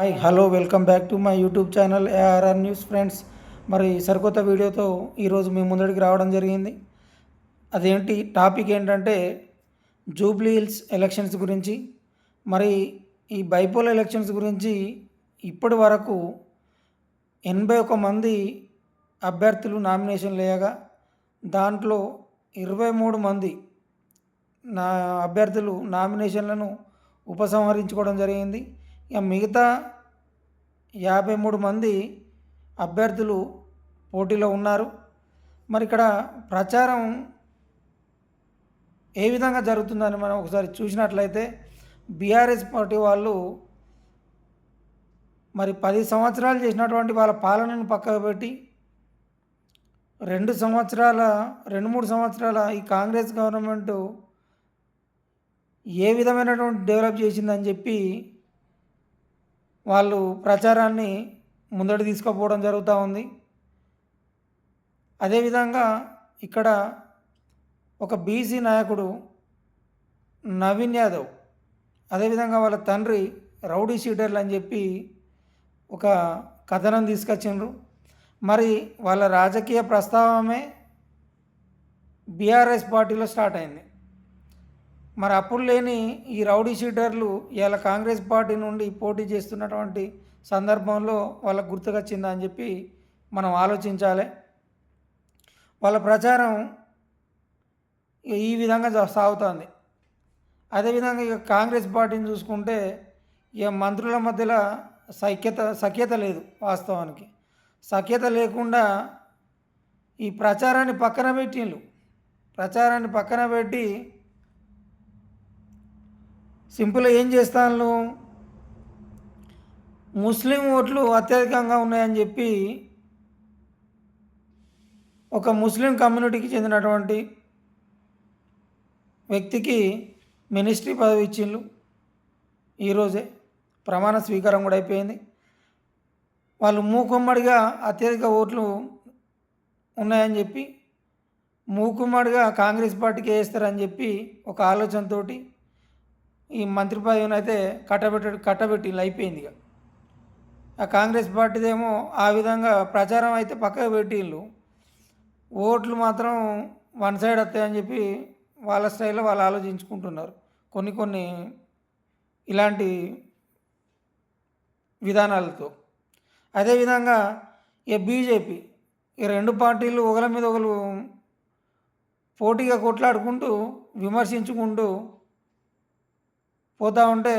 Hi hello welcome back to my YouTube channel ARR news friends మరి సరికొత్త వీడియోతో ఈరోజు మీ ముందడికి రావడం జరిగింది. అదేంటి? టాపిక్ ఏంటంటే జూబ్లీ హిల్స్ ఎలక్షన్స్ గురించి. మరి ఈ బైపోల్ ఎలక్షన్స్ గురించి ఇప్పటి వరకు ఎనభై ఒక మంది అభ్యర్థులు నామినేషన్ లేయగా దాంట్లో ఇరవై మూడు మంది నా అభ్యర్థులు నామినేషన్లను ఉపసంహరించుకోవడం జరిగింది. ఇక మిగతా యాభై మూడు మంది అభ్యర్థులు పోటీలో ఉన్నారు. మరి ఇక్కడ ప్రచారం ఏ విధంగా జరుగుతుందని మనం ఒకసారి చూసినట్లయితే బీఆర్ఎస్ పార్టీ వాళ్ళు మరి పది సంవత్సరాలు చేసినటువంటి వాళ్ళ పాలనను పక్కకు పెట్టి రెండు సంవత్సరాల రెండు మూడు సంవత్సరాల ఈ కాంగ్రెస్ గవర్నమెంట్ ఏ విధమైనటువంటి డెవలప్ చేసిందని చెప్పి వాళ్ళు ప్రచారాన్ని ముందడి తీసుకుపోవడం జరుగుతూ ఉంది. అదేవిధంగా ఇక్కడ ఒక బీసీ నాయకుడు నవీన్ యాదవ్ అదేవిధంగా వాళ్ళ తండ్రి రౌడీ షీటర్లు అని చెప్పి ఒక కథనం తీసుకొచ్చిండ్రు. మరి వాళ్ళ రాజకీయ ప్రస్తావమే బీఆర్ఎస్ పార్టీలో స్టార్ట్ అయింది. మరి అప్పుడు లేని ఈ రౌడీ షీటర్లు ఇలా కాంగ్రెస్ పార్టీ నుండి పోటీ చేస్తున్నటువంటి సందర్భంలో వాళ్ళకు గుర్తుకొచ్చిందా అని చెప్పి మనం ఆలోచించాలి. వాళ్ళ ప్రచారం ఈ విధంగా సాగుతుంది. అదేవిధంగా ఇక కాంగ్రెస్ పార్టీని చూసుకుంటే ఇక మంత్రుల మధ్యలో సఖ్యత సఖ్యత లేదు వాస్తవానికి. సఖ్యత లేకుండా ఈ ప్రచారాన్ని పక్కన పెట్టిండ్రు ప్రచారాన్ని పక్కన పెట్టి సింపుల్గా ఏం చేస్తాను ముస్లిం ఓట్లు అత్యధికంగా ఉన్నాయని చెప్పి ఒక ముస్లిం కమ్యూనిటీకి చెందినటువంటి వ్యక్తికి మినిస్ట్రీ పదవి ఇచ్చిండ్రు ఈరోజే ప్రమాణ స్వీకారం కూడా అయిపోయింది. వాళ్ళు మూకుమ్మడిగా అత్యధిక ఓట్లు ఉన్నాయని చెప్పి మూకుమ్మడిగా కాంగ్రెస్ పార్టీకి వేస్తారని చెప్పి ఒక ఆలోచనతోటి ఈ మంత్రి పదవిని అయితే కట్టబెట్ట కట్టబెట్టి అయిపోయింది ఇక. ఆ కాంగ్రెస్ పార్టీదేమో ఆ విధంగా ప్రచారం అయితే పక్కకు పెట్టిళ్ళు. ఓట్లు మాత్రం వన్ సైడ్ వస్తాయని చెప్పి వాళ్ళ స్టైల్లో వాళ్ళు ఆలోచించుకుంటున్నారు. కొన్ని కొన్ని ఇలాంటి విధానాలతో. అదేవిధంగా ఇక బీజేపీ ఈ రెండు పార్టీలు ఒకరి మీద ఒకరు పోటీగా కొట్లాడుకుంటూ విమర్శించుకుంటూ పోతూ ఉంటే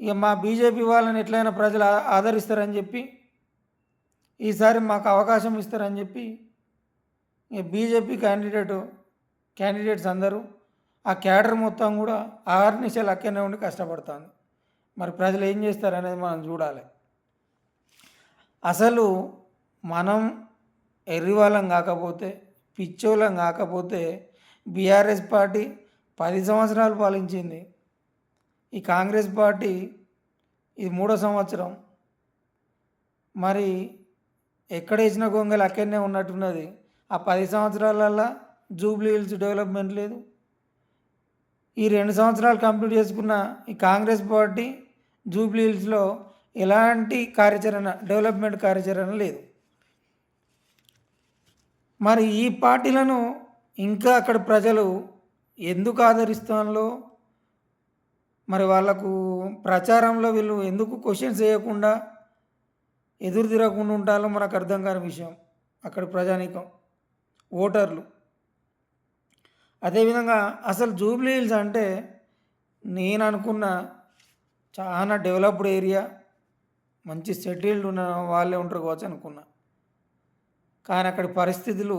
ఇక మా బీజేపీ వాళ్ళని ఎట్లయినా ప్రజలు ఆదరిస్తారని చెప్పి ఈసారి మాకు అవకాశం ఇస్తారని చెప్పి ఇక బీజేపీ క్యాండిడేట్ క్యాండిడేట్స్ అందరూ ఆ క్యాడర్ మొత్తం కూడా ఆరు నిమిషాలు అక్కడనే ఉండి కష్టపడుతుంది. మరి ప్రజలు ఏం చేస్తారు అనేది మనం చూడాలి. అసలు మనం ఎర్రివాళ్ళం కాకపోతే పిచ్చోళ్ళం కాకపోతే బీఆర్ఎస్ పార్టీ పది సంవత్సరాలు పాలించింది. ఈ కాంగ్రెస్ పార్టీ ఇది మూడో సంవత్సరం. మరి ఎక్కడ వేసిన గొంగలు అక్కడనే ఉన్నట్టున్నది. ఆ పది సంవత్సరాలల్లో జూబ్లీ హిల్స్ డెవలప్మెంట్ లేదు. ఈ రెండు సంవత్సరాలు కంప్లీట్ చేసుకున్న ఈ కాంగ్రెస్ పార్టీ జూబ్లీ హిల్స్లో ఎలాంటి కార్యాచరణ డెవలప్మెంట్ కార్యాచరణ లేదు. మరి ఈ పార్టీలను ఇంకా అక్కడ ప్రజలు ఎందుకు ఆదరిస్తానో మరి వాళ్ళకు ప్రచారంలో వీళ్ళు ఎందుకు క్వశ్చన్స్ వేయకుండా ఎదురు తిరగకుండా ఉండాలో మనకు అర్థం కాని విషయం అక్కడ ప్రజానీకం ఓటర్లు. అదేవిధంగా అసలు జూబ్లీ హిల్స్ అంటే నేను అనుకున్న చాలా డెవలప్డ్ ఏరియా మంచి సెటిల్డ్ ఉన్న వాళ్ళే ఉంటారు కావచ్చు అనుకున్నా. కానీ అక్కడి పరిస్థితులు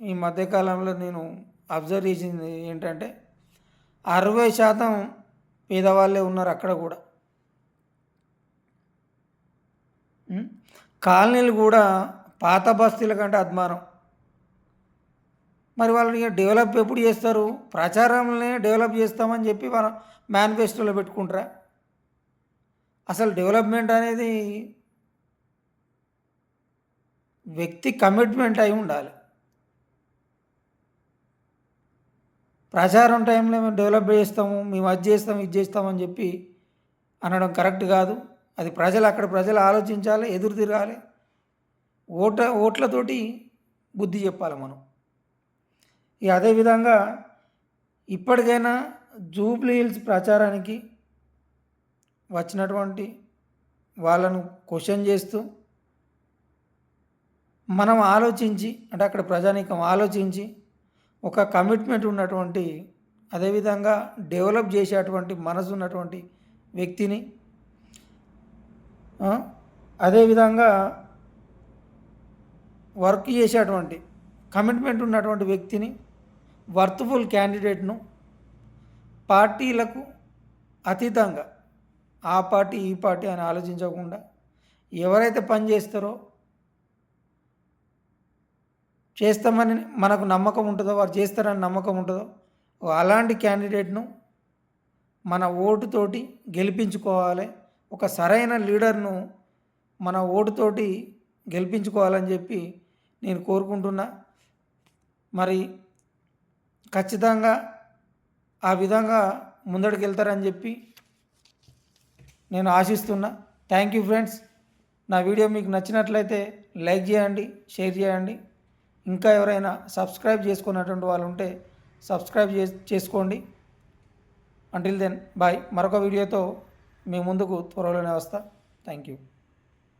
ఈ మధ్యకాలంలో నేను అబ్జర్వ్ చేసింది ఏంటంటే అరవై శాతం పేదవాళ్ళే ఉన్నారు అక్కడ కూడా. కాలనీలు కూడా పాత బస్తీల కంటే అద్మానం మరి వాళ్ళని డెవలప్ ఎప్పుడు చేస్తారు? ప్రచారంలోనే డెవలప్ చేస్తామని చెప్పి మన మేనిఫెస్టోలో పెట్టుకుంటారా? అసలు డెవలప్మెంట్ అనేది వ్యక్తి కమిట్మెంట్ అయి ఉండాలి. ప్రచారం టైంలో మేము డెవలప్ చేస్తాము మేము అది చేస్తాం ఇది చేస్తామని చెప్పి అనడం కరెక్ట్ కాదు. అది ప్రజలు అక్కడ ప్రజలు ఆలోచించాలి ఎదురు తిరగాలి. ఓట ఓట్లతోటి బుద్ధి చెప్పాలి మనం. ఇక అదేవిధంగా ఇప్పటికైనా జూబ్లీ హిల్స్ ప్రచారానికి వచ్చినటువంటి వాళ్ళను క్వశ్చన్ చేస్తూ మనం ఆలోచించి అంటే అక్కడ ప్రజానీకం ఆలోచించి ఒక కమిట్మెంట్ ఉన్నటువంటి అదేవిధంగా డెవలప్ చేసేటువంటి మనసు ఉన్నటువంటి వ్యక్తిని అదేవిధంగా వర్క్ చేసేటువంటి కమిట్మెంట్ ఉన్నటువంటి వ్యక్తిని వర్త్ఫుల్ క్యాండిడేట్ను పార్టీలకు అతీతంగా ఆ పార్టీ ఈ పార్టీ అని ఆలోచించకుండా ఎవరైతే పని చేస్తారో చేస్తామని మనకు నమ్మకం ఉంటుందో వారు చేస్తారని నమ్మకం ఉంటుందో అలాంటి క్యాండిడేట్ను మన ఓటుతోటి గెలిపించుకోవాలి. ఒక సరైన లీడర్ను మన ఓటుతోటి గెలిపించుకోవాలని చెప్పి నేను కోరుకుంటున్నా. మరి ఖచ్చితంగా ఆ విధంగా ముందడికి వెళ్తారని చెప్పి నేను ఆశిస్తున్నా. థ్యాంక్ యూ ఫ్రెండ్స్ నా వీడియో మీకు నచ్చినట్లయితే లైక్ చేయండి షేర్ చేయండి. ఇంకా ఎవరైనా సబ్స్క్రైబ్ చేసుకున్నటువంటి వాళ్ళు ఉంటే సబ్స్క్రైబ్ చే చేసుకోండి. అంటిల్ దెన్ బాయ్ మరొక వీడియోతో మీ ముందుకు త్వరలోనే వస్తా. Thank you